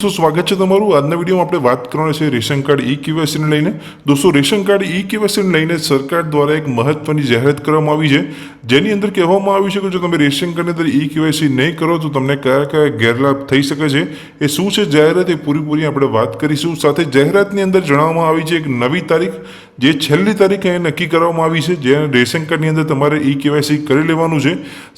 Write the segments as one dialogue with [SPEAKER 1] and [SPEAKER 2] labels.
[SPEAKER 1] તો સ્વાગત છે તમારું. આજના વિડીયોમાં આપણે વાત કરવાની છે રેશન કાર્ડ ઈ કેવાયસીને લઈને. દોસ્તો, રેશન કાર્ડ ઈ કેવાયસીને લઈને સરકાર દ્વારા એક મહત્વની જાહેરાત કરવામાં આવી છે. જેની અંદર કહેવામાં આવ્યું છે કે જો તમે રેશન કાર્ડની અંદર ઈ કેવાયસી નહીં કરો, તો તમને કયા કયા ગેરલાભ થઈ શકે છે? એ શું છે જાહેરાત? એ પૂરીપૂરી આપણે વાત કરીશું. સાથે જાહેરાતની અંદર જણાવવામાં આવી છે એક નવી તારીખ. જે છેલ્લી તારીખ નક્કી કરવામાં આવી છે, જે રેશન કાર્ડની અંદર તમારે ઈ કેવાયસી કરી લેવાનું છે.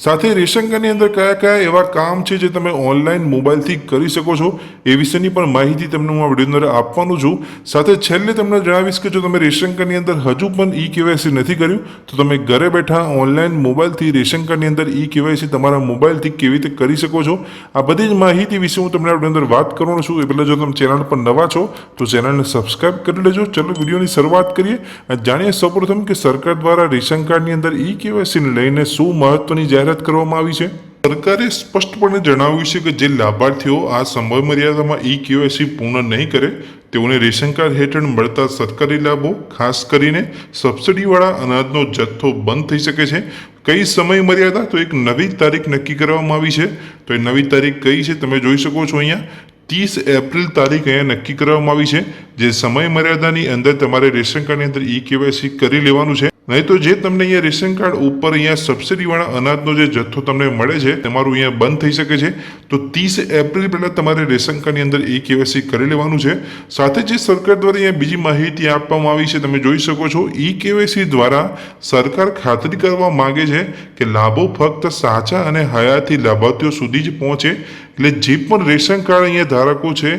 [SPEAKER 1] સાથે રેશન કાર્ડની અંદર કયા કયા એવા કામ છે જે તમે ઓનલાઈન મોબાઈલથી કરી શકો છો, એ વિશેની પણ માહિતી તમને હું આ વીડિયો અંદર આપવાનું છું. સાથે છેલ્લે તમને જણાવીશ કે જો તમે રેશન કાર્ડની અંદર હજુ પણ ઈ કેવાયસી નથી કર્યું, તો તમે ઘરે બેઠા ઓનલાઈન મોબાઈલથી રેશન કાર્ડની અંદર ઈ કેવાયસી તમારા મોબાઈલથી કેવી રીતે કરી શકો છો? આ બધી જ માહિતી વિશે હું તમને આ વીડિયો અંદર વાત કરવાનો છું. એ પહેલાં જો તમે ચેનલ પર નવા છો, તો ચેનલને સબસ્ક્રાઇબ કરી લેજો. ચલો, વિડીયોની શરૂઆત કરીએ. અને જાણીએ સૌપ્રથમ કે સરકાર દ્વારા રેશન કાર્ડની અંદર ઈ કેવાયસીને લઈને શું મહત્વની જાહેરાત કરવામાં આવી છે? સરકારે સ્પષ્ટપણે જણાવ્યું છે કે જે લાભાર્થીઓ આ સમય મર્યાદામાં ઈ કેવાયસી પૂર્ણ નહીં કરે, તેઓને રેશન કાર્ડ હેઠળ મળતા સરકારી લાભો, ખાસ કરીને સબસિડીવાળા અનાજનો જથ્થો બંધ થઈ શકે છે. કઈ સમય મર્યાદા તો એક નવી તારીખ નક્કી કરવામાં આવી છે. તો એ નવી તારીખ કઈ છે? તમે જોઈ શકો છો અહીંયા. ત્રીસ એપ્રિલ તારીખ અહીંયા નક્કી કરવામાં આવી છે. જે સમય મર્યાદાની અંદર તમારે રેશન કાર્ડની અંદર ઈ કેવાયસી કરી લેવાનું છે. નહીં તો જે તમને અહીંયા રેશન કાર્ડ ઉપર અહીંયા સબસિડીવાળા અનાજનો જે જથ્થો તમને મળે છે, તમારું અહીંયા બંધ થઈ શકે છે. તો ત્રીસ એપ્રિલ પહેલાં તમારે રેશન કાર્ડની અંદર એ કેવાયસી કરી લેવાનું છે. સાથે જે સરકાર દ્વારા અહીંયા બીજી માહિતી આપવામાં આવી છે, તમે જોઈ શકો છો, ઈ કેવાયસી દ્વારા સરકાર ખાતરી કરવા માગે છે કે લાભો ફક્ત સાચા અને હયાતી લાભાર્થીઓ સુધી જ પહોંચે. એટલે જે પણ રેશન કાર્ડ અહીંયા ધારકો છે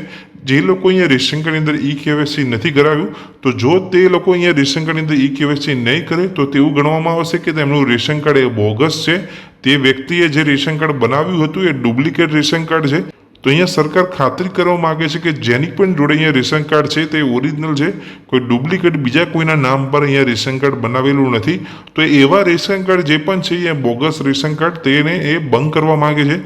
[SPEAKER 1] જે લોકો અહીંયા રેશન કાર્ડની અંદર ઈ કેવાયસી નથી કરાવ્યું, તો જો તે લોકો અહીંયા રેશન કાર્ડની અંદર ઈ કેવાયસી નહીં કરે, તો તેવું ગણવામાં આવશે કે તેમનું રેશન કાર્ડ એ બોગસ છે. તે વ્યક્તિએ જે રેશન કાર્ડ બનાવ્યું હતું એ ડુપ્લિકેટ રેશન કાર્ડ છે. તો અહીંયા સરકાર ખાતરી કરવા માંગે છે કે જેની પણ જોડે અહીંયા રેશન કાર્ડ છે તે ઓરિજિનલ છે, કોઈ ડુપ્લિકેટ બીજા કોઈના નામ પર અહીંયા રેશન કાર્ડ બનાવેલું નથી. તો એવા રેશન કાર્ડ જે પણ છે અહીંયા બોગસ રેશન કાર્ડ, તેને એ બંધ કરવા માગે છે.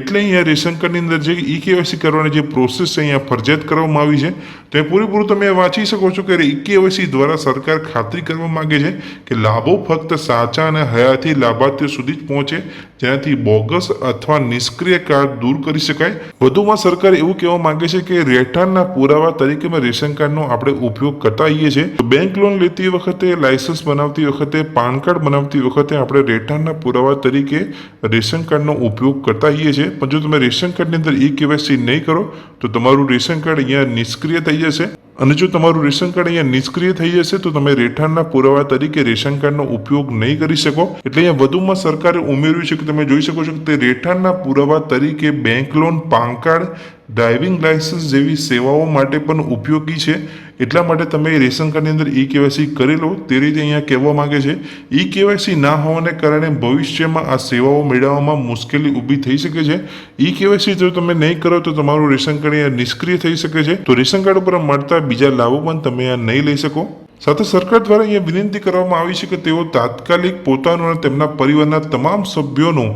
[SPEAKER 1] એટલે અહીંયા રેશન કાર્ડની અંદર જે ઈ કેવાયસી કરવાની જે પ્રોસેસ છે, અહીંયા ફરજિયાત કરવામાં આવી છે. તો એ પૂરેપૂરું તમે વાંચી શકો છો કે ઈ કેવાયસી દ્વારા સરકાર ખાતરી કરવા માગે છે કે લાભો ફક્ત સાચા અને હયાતી લાભાર્થીઓ સુધી જ પહોંચે, જેનાથી બોગસ અથવા નિષ્ક્રિય કાર્ડ દૂર કરી શકાય. વધુમાં સરકાર એવું કહેવા માંગે છે કે રહેઠાણના પુરાવા તરીકેમાં રેશન કાર્ડનો આપણે ઉપયોગ કરતા આવીએ છીએ બેંક લોન લેતી વખતે, લાયસન્સ બનાવતી વખતે, પાન કાર્ડ બનાવતી વખતે આપણે રહેઠાણના પુરાવા તરીકે રેશન કાર્ડનો ઉપયોગ કરતા આવીએ છીએ. પણ જો તમે રેશન કાર્ડની અંદર ઈ કેવાયસી નહીં કરો, તો તમારું રેશન કાર્ડ અહીંયા નિષ્ક્રિય થઈ જશે. અને જો તમારું રેશન કાર્ડ અહીંયા નિષ્ક્રિય થઈ જશે, તો તમે રહેઠાણના પુરાવા તરીકે રેશન કાર્ડનો ઉપયોગ નહીં કરી શકો. એટલે અહીંયા વધુમાં સરકારે ઉમેર્યું છે કે તમે જોઈ શકો છો કે તે રહેઠાણના પુરાવા તરીકે bank loan, PAN card, driving licence જેવી સેવાઓ માટે પણ ઉપયોગી છે. એટલા માટે તમે રેશન કાર્ડની અંદર ઈ કેવાયસી કરી લો. તે રીતે અહીંયા કહેવા માગે છે ઈ કેવાયસી ના હોવાને કારણે ભવિષ્યમાં આ સેવાઓ મેળવવામાં મુશ્કેલી ઊભી થઈ શકે છે. ઈ કેવાયસી જો તમે નહીં કરો તો તમારું રેશન કાર્ડ નિષ્ક્રિય થઈ શકે છે. તો રેશન કાર્ડ ઉપર મળતા બીજા લાભો પણ તમે આ નહીં લઈ શકો. સાથે સરકાર દ્વારા અહીંયા વિનંતી કરવામાં આવી છે કે તેઓ તાત્કાલિક પોતાનું અને તેમના પરિવારના તમામ સભ્યોનું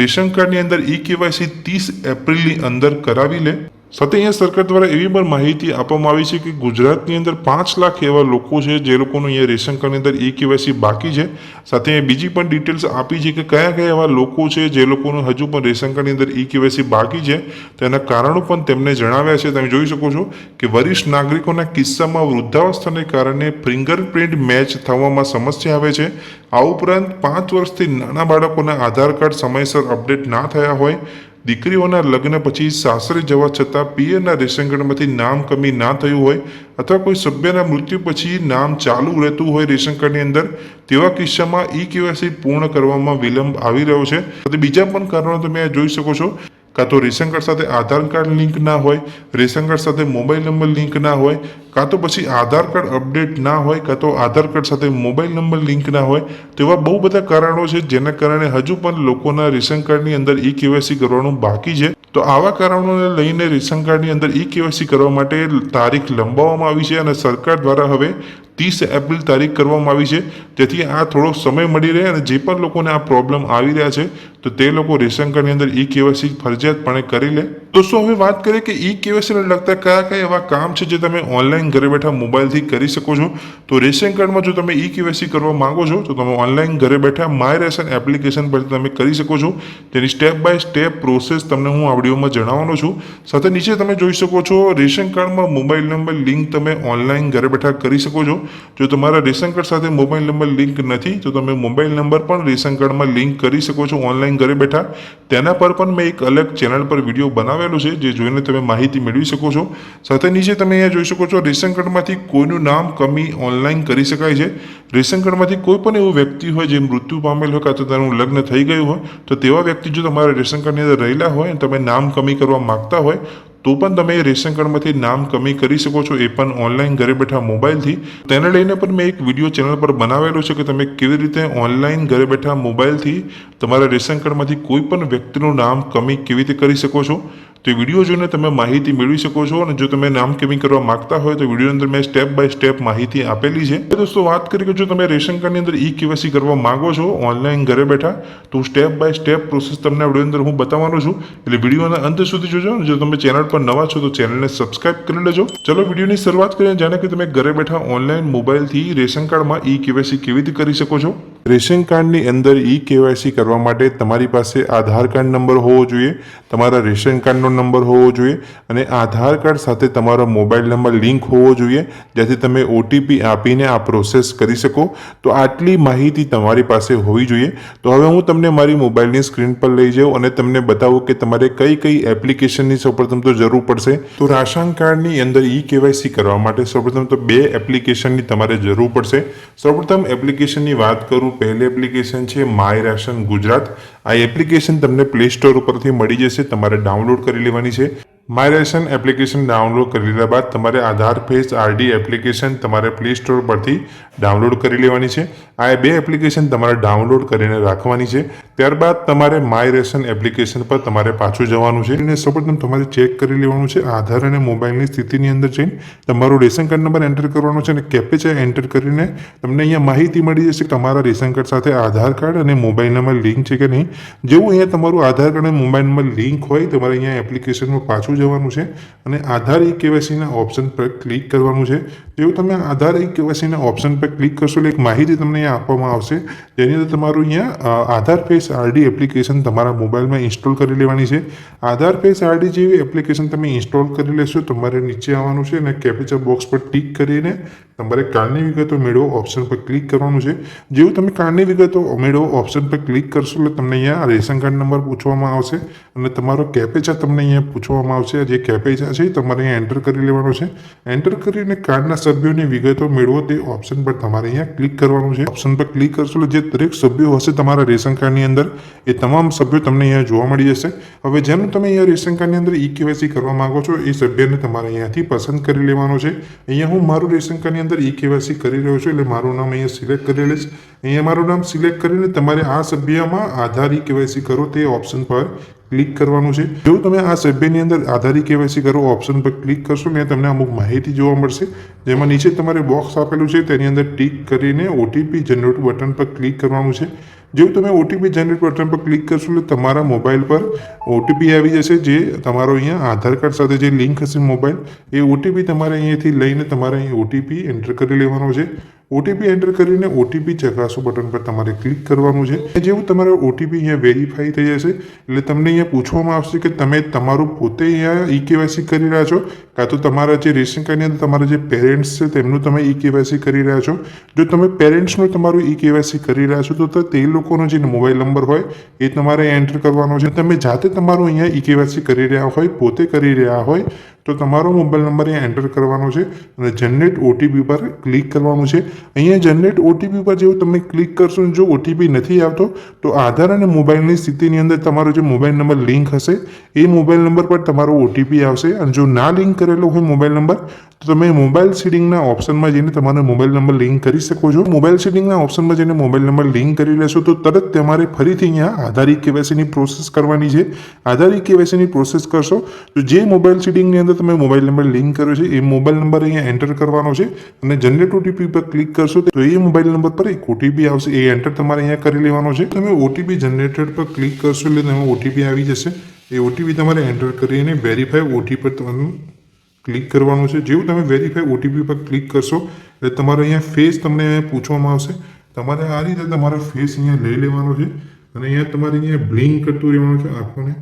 [SPEAKER 1] રેશન કાર્ડની અંદર ઈ કેવાયસી ત્રીસ એપ્રિલની અંદર કરાવી લે. સાથે અહીંયા સરકાર દ્વારા એવી પણ માહિતી આપવામાં આવી છે કે ગુજરાતની અંદર પાંચ લાખ એવા લોકો છે જે લોકોનું અહીંયા રેશન કાર્ડની અંદર ઈ કેવાયસી બાકી છે. સાથે બીજી પણ ડિટેલ્સ આપી છે કે કયા કયા એવા લોકો છે જે લોકોનું હજુ પણ રેશન કાર્ડની અંદર ઈ કેવાયસી બાકી છે. તેના કારણો પણ તેમને જણાવ્યા છે. તમે જોઈ શકો છો કે વરિષ્ઠ નાગરિકોના કિસ્સામાં વૃદ્ધાવસ્થાને કારણે ફિંગરપ્રિન્ટ મેચ થવામાં સમસ્યા આવે છે. આ ઉપરાંત પાંચ વર્ષથી નાના બાળકોના આધાર કાર્ડ સમયસર અપડેટ ના થયા હોય. દીકરીઓના લગ્ન પછી સાસરે જવા છતાં પિયરના રેશન કાર્ડમાંથી નામ કમી ના થયું હોય અથવા કોઈ સભ્યના મૃત્યુ પછી નામ ચાલુ રહેતું હોય રેશન કાર્ડની અંદર, તેવા કિસ્સામાં ઈ કેવાયસી પૂર્ણ કરવામાં વિલંબ આવી રહ્યો છે. બીજા પણ કારણો તમે જોઈ શકો છો. કાં તો રેશન કાર્ડ સાથે આધાર કાર્ડ લિંક ના હોય, રેશન કાર્ડ સાથે મોબાઈલ નંબર લિંક ના હોય, કાં તો પછી આધાર કાર્ડ અપડેટ ના હોય, કાં તો આધાર કાર્ડ સાથે મોબાઈલ નંબર લિંક ના હોય, તેવા બહુ બધા કારણો છે, જેના કારણે હજુ પણ લોકોના રેશન કાર્ડની અંદર ઈ કેવાયસી કરવાનું બાકી છે. તો આવા કારણોને લઈને રેશન કાર્ડની અંદર ઈ કેવાયસી કરવા માટે તારીખ લંબાવવામાં આવી છે અને સરકાર દ્વારા હવે ત્રીસ એપ્રિલ તારીખ કરવામાં આવી છે. તેથી આ થોડો સમય મળી રહે અને જે પણ લોકોને આ પ્રોબ્લેમ આવી રહ્યા છે, તો તે લોકો રેશન કાર્ડની અંદર ઈ કેવાયસી ફરજિયાતપણે કરી લે. દોસ્તો, હવે વાત કરીએ કે ઈ કેવાયસીને લગતા કયા કયા એવા કામ છે જે તમે ઓનલાઈન ઘરે બેઠા મોબાઈલથી કરી શકો છો? તો રેશન કાર્ડમાં જો તમે ઈ કેવાયસી કરવા માંગો છો, તો તમે ઓનલાઈન ઘરે બેઠા માય રેશન એપ્લિકેશન પર તમે કરી શકો છો. તેની સ્ટેપ બાય સ્ટેપ પ્રોસેસ તમને હું આ વિડીયોમાં જણાવવાનો છું. સાથે નીચે તમે જોઈ શકો છો, રેશન કાર્ડમાં મોબાઈલ નંબર લિંક તમે ઓનલાઈન ઘરે બેઠા કરી શકો છો. જો તમારા રેશન કાર્ડ સાથે મોબાઈલ નંબર લિંક નથી, તો તમે મોબાઈલ નંબર પણ રેશન કાર્ડમાં લિંક કરી શકો છો ઓનલાઈન ઘરે બેઠા. તેના પર પણ મેં એક અલગ ચેનલ પર વીડિયો બનાવેલો છે, જે જોઈને તમે માહિતી મેળવી શકો છો. સાથે નીચે તમે અહીંયા જોઈ શકો છો, રેશન કાર્ડમાંથી કોઈનું નામ, કમી ઓનલાઈન કરી શકાય છે. રેશન કાર્ડમાંથી કોઈ પણ એવું વ્યક્તિ હોય જે મૃત્યુ પામેલ હોય કાં તો તેનું લગ્ન થઈ ગયું હોય, તો તેવા વ્યક્તિ જો તમારા રેશન કાર્ડની અંદર રહેલા હોય અને તમે નામ, કમી કરવા માગતા હોય તો પણ તમે રેશન કાર્ડમાંથી નામ કમી કરી શકો છો. એ પણ ઓનલાઈન ઘરે બેઠા મોબાઈલથી. તેને લઈને પણ મેં એક વીડિયો ચેનલ પર બનાવેલો છે કે તમે કેવી રીતે ઓનલાઈન ઘરે બેઠા મોબાઈલથી તમારા રેશન કાર્ડમાંથી કોઈ પણ વ્યક્તિનું નામ કમી કેવી રીતે કરી શકો છો. તો વીડિયો જોઈને તમે માહિતી મેળવી શકો છો અને જો તમે નામ કેમિંગ કરવા માંગતા હોય તો વીડિયો અંદર મેં સ્ટેપ બાય સ્ટેપ માહિતી આપેલી છે. દોસ્તો, વાત કરીએ કે જો તમે રેશન કાર્ડની અંદર ઈ કેવાયસી કરવા માંગો છો, ઓનલાઈન ઘરે બેઠા, તો સ્ટેપ બાય સ્ટેપ પ્રોસેસ તમને વીડિયો અંદર હું બતાવવાનો છું. એટલે વિડીયોના અંત સુધી જોજો અને જો તમે ચેનલ પર નવા છો તો ચેનલને સબસ્ક્રાઇબ કરી લેજો. ચલો, વિડીયોની શરૂઆત કરીને જાણે કે તમે ઘરે બેઠા ઓનલાઈન મોબાઈલથી રેશન કાર્ડમાં ઈ કેવાયસી કેવી રીતે કરી શકો છો? રેશન કાર્ડની અંદર ઈ કેવાયસી કરવા માટે તમારી પાસે આધાર કાર્ડ નંબર હોવો જોઈએ, તમારા રેશન કાર્ડનો નંબર હોવો જોઈએ અને આધાર કાર્ડ સાથે તમારો મોબાઈલ નંબર લિંક હોવો જોઈએ, જેથી તમે ઓટીપી આપીને આ પ્રોસેસ કરી શકો. તો આટલી માહિતી તમારી પાસે હોવી જોઈએ. તો હવે હું તમને મારી મોબાઈલની સ્ક્રીન પર લઈ જાઉં અને તમને બતાવું કે તમારે કઈ કઈ એપ્લિકેશનની સૌપ્રથમ તો જરૂર પડશે. તો રાશન કાર્ડની અંદર ઈ કેવાયસી કરવા માટે સૌપ્રથમ તો બે એપ્લિકેશનની તમારે જરૂર પડશે. સૌપ્રથમ એપ્લિકેશનની વાત કરું પહેલી એપ્લિકેશન છે માય રાશન ગુજરાત આ એપ્લિકેશન તમને પ્લે સ્ટોર ઉપરથી મળી જશે. તમારે ડાઉનલોડ કરી લેવાની છે. માય રેશન એપ્લિકેશન ડાઉનલોડ કરી લીધા બાદ તમારે આધાર ફેસ આરડી એપ્લિકેશન તમારે પ્લે સ્ટોર પરથી ડાઉનલોડ કરી લેવાની છે. આ બે એપ્લિકેશન તમારે ડાઉનલોડ કરીને રાખવાની છે. ત્યારબાદ તમારે માય રેશન એપ્લિકેશન પર તમારે પાછું જવાનું છે. અને સૌપ્રથમ તમારે ચેક કરી લેવાનું છે. આધાર અને મોબાઈલની સ્થિતિની અંદર જઈને તમારો રેશન કાર્ડ નંબર એન્ટર કરવાનો છે અને કેપેચા એન્ટર કરીને તમને અહીંયા માહિતી મળી જશે તમારા રેશન કાર્ડ સાથે આધાર કાર્ડ અને મોબાઈલ નંબર લિંક છે કે નહીં. જેવું અહીંયા તમારું આધાર કાર્ડ અને મોબાઈલ નંબર લિંક હોય, તમારે અહીંયા એપ્લિકેશનમાં પાછું જવાનું છે અને આધાર ઈ કેવાયસીના ઓપ્શન પર ક્લિક કરવાનું છે. જેવું તમે આધાર ઈ કેવાયસીના ઓપ્શન પર ક્લિક કરશો એટલે એક માહિતી તમને અહીંયા આપવામાં આવશે. જેની અંદર તમારું અહીંયા આધાર ફેસ આરડી એપ્લિકેશન તમારા મોબાઈલમાં ઇન્સ્ટોલ કરી લેવાની છે. આધાર ફેસ આરડી જેવી એપ્લિકેશન તમે ઇન્સ્ટોલ કરી લેશો તમારે નીચે આવવાનું છે અને કેપ્ચર બોક્સ પર ટિક કરીને તમારે કાર્ડની વિગતો મેળવો ઓપ્શન પર ક્લિક કરવાનું છે. જેવું તમે કાર્ડની વિગતો મેળવો ઓપ્શન પર ક્લિક કરશો એટલે તમને અહીંયા રેશન કાર્ડ નંબર પૂછવામાં આવશે અને તમારો કેપેચા તમને અહીંયા પૂછવામાં આવશે. જે કેપેચા છે તમારે અહીંયા એન્ટર કરી લેવાનો છે. એન્ટર કરીને કાર્ડના સભ્યોની વિગતો મેળવો તે ઓપ્શન પર તમારે અહીંયા ક્લિક કરવાનું છે. ઓપ્શન પર ક્લિક કરશો એટલે જે દરેક સભ્યો હશે તમારા રેશન કાર્ડની અંદર, એ તમામ સભ્યો તમને અહીંયા જોવા મળી જશે. હવે જેનું તમે અહીંયા રેશન કાર્ડની અંદર ઈ કેવાયસી કરવા માંગો છો, એ સભ્યને તમારે અહીંયાથી પસંદ કરી લેવાનો છે. અહીંયા હું મારું રેશન કાર્ડની અંદર ઈ કેવાયસી કરી રહ્યો છું એટલે મારું નામ અહીંયા સિલેક્ટ કરી લઈશ. અહીંયા મારું નામ સિલેક્ટ કરીને તમારે આ સભ્યમાં આધાર ઈ કેવાયસી કરો તે ઓપ્શન પર ક્લિક કરવાનું છે. જો તમે આ સભ્યની અંદર આધારી કેવાયસી કરો ઓપ્શન પર ક્લિક કરશો ને તમને અમુક માહિતી જોવા મળશે. જેમાં નીચે તમારે બોક્સ આપેલું છે, તેની અંદર ટીક કરીને ઓટીપી જનરેટ બટન પર ક્લિક કરવાનું છે. જેવું તમે ઓટીપી જનરેટ બટન પર ક્લિક કરશો, એટલે તમારા મોબાઈલ પર ઓટીપી આવી જશે, જે તમારો અહીંયા આધાર કાર્ડ સાથે જે લિંક હશે મોબાઈલ, એ ઓટીપી તમારે અહીંયાથી લઈને તમારે અહીં ઓટીપી એન્ટર કરી લેવાનો છે. ઓટીપી એન્ટર કરીને ઓટીપી ચકાસો બટન પર તમારે ક્લિક કરવાનું છે. જેવું તમારો ઓટીપી અહીંયા વેરીફાઈ થઈ જશે. એટલે તમને અહીંયા પૂછવામાં આવશે કે તમે તમારું પોતે અહીંયા ઈ કેવાયસી કરી રહ્યા છો. કાં તો તમારા જે રેશન કાર્ડની અંદર તમારા જે પેરેન્ટ્સ છે તેમનું તમે ઈ કેવાયસી કરી રહ્યા છો. જો તમે પેરેન્ટ્સનું તમારું ઈ કેવાયસી કરી રહ્યા છો, તો તો તે લોકોનો જે મોબાઈલ નંબર હોય, એ તમારે એન્ટર કરવાનો છે. તમે જાતે તમારું અહીંયા ઈ કેવાયસી કરી રહ્યા હોય, પોતે કરી રહ્યા હોય તો તમારો મોબાઈલ નંબર અહીંયા એન્ટર કરવાનો છે અને જનરેટ ઓટીપી પર ક્લિક કરવાનું છે. અહીંયા જનરેટ ઓટીપી પર જેવું તમે ક્લિક કરશો જો ઓટીપી નથી આવતો, તો આધાર અને મોબાઈલની સ્થિતિની અંદર તમારો જે મોબાઈલ નંબર લિંક હશે, એ મોબાઈલ નંબર પર તમારો ઓટીપી આવશે. અને જો ના લિંક કરેલો હોય મોબાઈલ નંબર તો તમે મોબાઈલ સીડિંગના ઓપ્શનમાં જઈને તમારો મોબાઈલ નંબર લિંક કરી શકો છો. મોબાઈલ સીડિંગના ઓપ્શનમાં જઈને મોબાઈલ નંબર લિંક કરી લેશો, તો તરત તમારે ફરીથી અહીંયા આધાર કેવાયસીની પ્રોસેસ કરવાની છે. આધાર કેવાયસીની પ્રોસેસ કરશો, તો જે મોબાઈલ સીડિંગની અંદર અંદર તમે મોબાઈલ નંબર લિંક કર્યો છે, એ મોબાઈલ નંબર અહીંયા એન્ટર કરવાનો છે અને જનરેટ ઓટીપી પર ક્લિક કરશો તો એ મોબાઈલ નંબર પર એક ઓટીપી આવશે. એ એન્ટર તમારે અહીંયા કરી લેવાનો છે. તમે ઓટીપી જનરેટેડ પર ક્લિક કરશો એટલે તમે ઓટીપી આવી જશે. એ ઓટીપી તમારે એન્ટર કરીને વેરીફાઈ ઓટીપી પર તમારું ક્લિક કરવાનું છે. જેવું તમે વેરીફાઈ ઓટીપી પર ક્લિક કરશો એટલે તમારે અહીંયા ફેસ તમને પૂછવામાં આવશે. તમારે આ રીતે તમારો ફેસ અહીંયા લઈ લેવાનો છે અને અહીંયા તમારે અહીંયા બ્લિંક કરતું રહેવાનું છે આંખોને.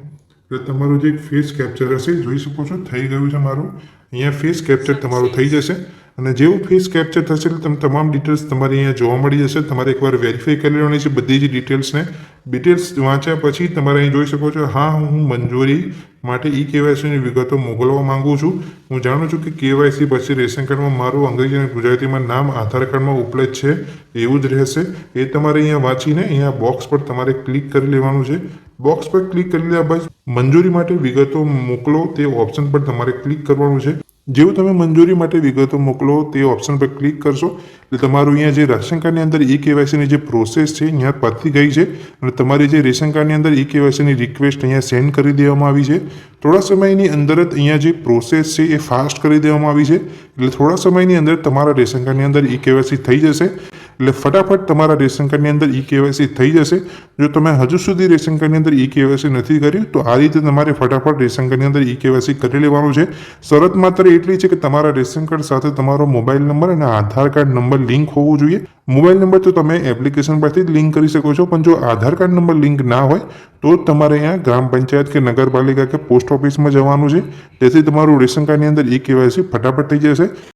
[SPEAKER 1] એટલે તમારું જે ફેસ કેપ્ચર હશે જોઈ શકો છો થઈ ગયું છે મારું. અહીંયા ફેસ કેપ્ચર તમારું થઈ જશે. અને જેવું ફેસ કેપ્ચર થશે એટલે તમે તમામ ડિટેલ્સ તમારી અહીંયા જોવા મળી જશે. તમારે એકવાર વેરીફાઈ કરી લેવાની છે બધી જ ડિટેલ્સને ડિટેલ્સ વાંચ્યા પછી તમારે અહીં જોઈ શકો છો હા હું મંજૂરી માટે ઈ કેવાયસીની વિગતો મોકલવા માંગુ છું. હું જાણું છું કે કેવાયસી પછી રેશન કાર્ડમાં મારું અંગ્રેજી અને ગુજરાતીમાં નામ આધાર કાર્ડમાં ઉપલબ્ધ છે એવું જ રહેશે. એ તમારે અહીંયા વાંચીને અહીંયા બોક્સ પર તમારે ક્લિક કરી લેવાનું છે. બોક્સ પર ક્લિક કરી લીધા બાદ મંજૂરી માટે વિગતો મોકલો તે ઓપ્શન પર તમારે ક્લિક કરવાનું છે. જેવું તમે મંજૂરી માટે વિગતો મોકલો તે ઓપ્શન પર ક્લિક કરશો. એટલે તમારું અહીંયા જે રાશન કાર્ડની અંદર ઈ કેવાયસીની જે પ્રોસેસ છે, અહીંયા પતી ગઈ છે. અને તમારી જે રેશન કાર્ડની અંદર ઈ કેવાયસીની રિક્વેસ્ટ અહીંયા સેન્ડ કરી દેવામાં આવી છે. થોડા સમયની અંદર જ અહીંયા જે પ્રોસેસ છે એ ફાસ્ટ કરી દેવામાં આવી છે. એટલે થોડા સમયની અંદર તમારા રેશન કાર્ડની અંદર ઈ કેવાયસી થઈ જશે. એટલે ફટાફટ તમારા રેશન કાર્ડની અંદર ઈ કેવાયસી થઈ જશે. જો તમે હજુ સુધી રેશન કાર્ડની અંદર ઈ કેવાયસી નથી કર્યું, તો આ રીતે તમારે ફટાફટ રેશન કાર્ડની અંદર ઈ કેવાયસી કરી લેવાનું છે. શરત માત્ર એટલી છે કે તમારા રેશન કાર્ડ સાથે તમારો મોબાઈલ નંબર અને આધાર કાર્ડ નંબર લિંક હોવો જોઈએ. મોબાઈલ નંબર તો તમે એપ્લિકેશન પરથી જ લિંક કરી શકો છો, પણ જો આધાર કાર્ડ નંબર લિંક ના હોય, તો તમારે અહીંયા ગ્રામ પંચાયત કે નગરપાલિકા કે પોસ્ટ ઓફિસમાં જવાનું છે. તેથી તમારું રેશન કાર્ડની અંદર ઈ કેવાયસી ફટાફટ થઈ જશે.